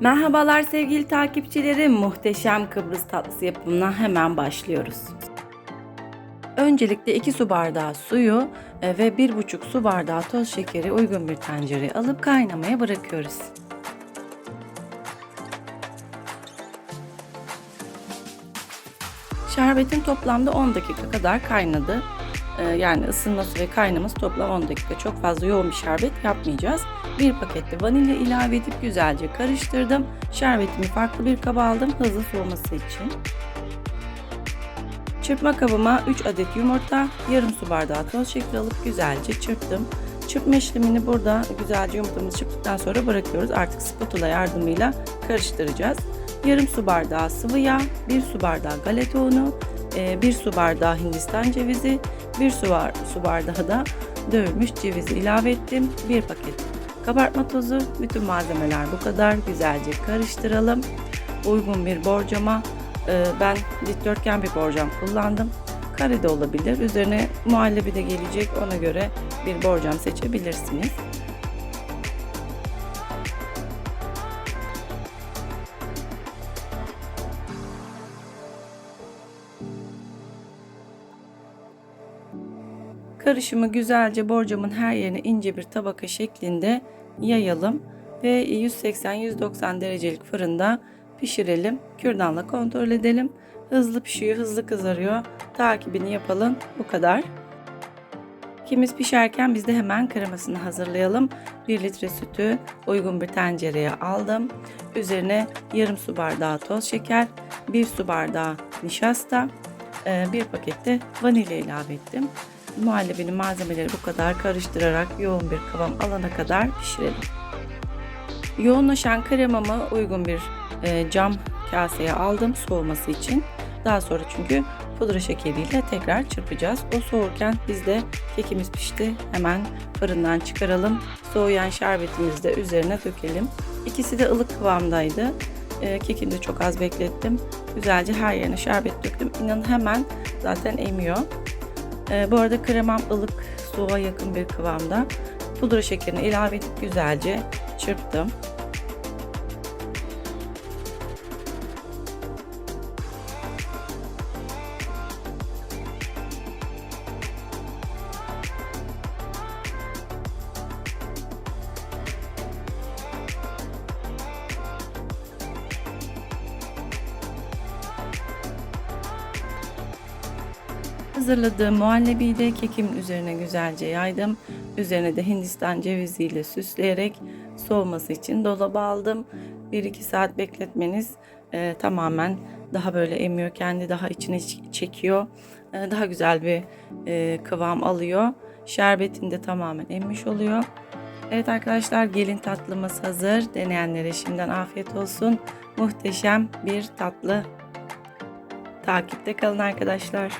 Merhabalar sevgili takipçilerim. Muhteşem Kıbrıs tatlısı yapımına hemen başlıyoruz. Öncelikle 2 su bardağı suyu e, ve 1,5 su bardağı toz şekeri uygun bir tencereye alıp kaynamaya bırakıyoruz. Şerbetin toplamda 10 dakika kadar kaynadı. Ee, Yani ısınması ve kaynaması toplam 10 dakika. Çok fazla yoğun bir şerbet yapmayacağız. Bir paket de vanilya ilave edip güzelce karıştırdım. Şerbetimi farklı bir kaba aldım hızlı soğuması için. Çırpma kabıma 3 adet yumurta, yarım su bardağı toz şekeri alıp güzelce çırptım. Çırpma işlemini burada güzelce yumurtamızı çırptıktan sonra bırakıyoruz. Artık spatula yardımıyla karıştıracağız. Yarım su bardağı sıvı yağ, 1 su bardağı galeta unu, 1 su bardağı hindistan cevizi, 1 su, bar- su bardağı da dövülmüş cevizi ilave ettim. 1 paket kabartma tozu. Bütün malzemeler bu kadar. Güzelce karıştıralım. Uygun bir borcama e, ben dikdörtgen bir borcam kullandım. Kare de olabilir. Üzerine muhallebi de gelecek. Ona göre bir borcam seçebilirsiniz. Karışımı güzelce borcamın her yerine ince bir tabaka şeklinde yayalım ve 180-190 derecelik fırında pişirelim. Kürdanla kontrol edelim. Hızlı pişiyor, hızlı kızarıyor. Takibini yapalım. Bu kadar. Kimiz pişerken biz de hemen kremasını hazırlayalım. 1 litre sütü uygun bir tencereye aldım. Üzerine yarım su bardağı toz şeker, 1 su bardağı nişasta, e, bir pakette vanilya ilave ettim. Muhallebinin malzemeleri bu kadar karıştırarak yoğun bir kıvam alana kadar pişirelim. Yoğunlaşan kremamı uygun bir e, cam kaseye aldım soğuması için. Daha sonra çünkü pudra şekeriyle tekrar çırpacağız. O soğurken biz de kekimiz pişti. Hemen fırından çıkaralım. Soğuyan şerbetimizi de üzerine dökelim. İkisi de ılık kıvamdaydı. E, kekini de çok az beklettim. Güzelce her yerine şerbet döktüm. İnanın hemen zaten emiyor. E, bu arada kremam ılık, soğuğa yakın bir kıvamda. Pudra şekerini ilave edip güzelce çırptım. Hazırladığım muhallebiyi de kekimin üzerine güzelce yaydım. Üzerine de hindistan ceviziyle süsleyerek soğuması için dolaba aldım. 1-2 saat bekletmeniz e, tamamen daha böyle emiyor kendi daha içine çekiyor. E, daha güzel bir e, kıvam alıyor. Şerbetini de tamamen emmiş oluyor. Evet arkadaşlar gelin tatlımız hazır. Deneyenlere şimdiden afiyet olsun. Muhteşem bir tatlı. Takipte kalın arkadaşlar.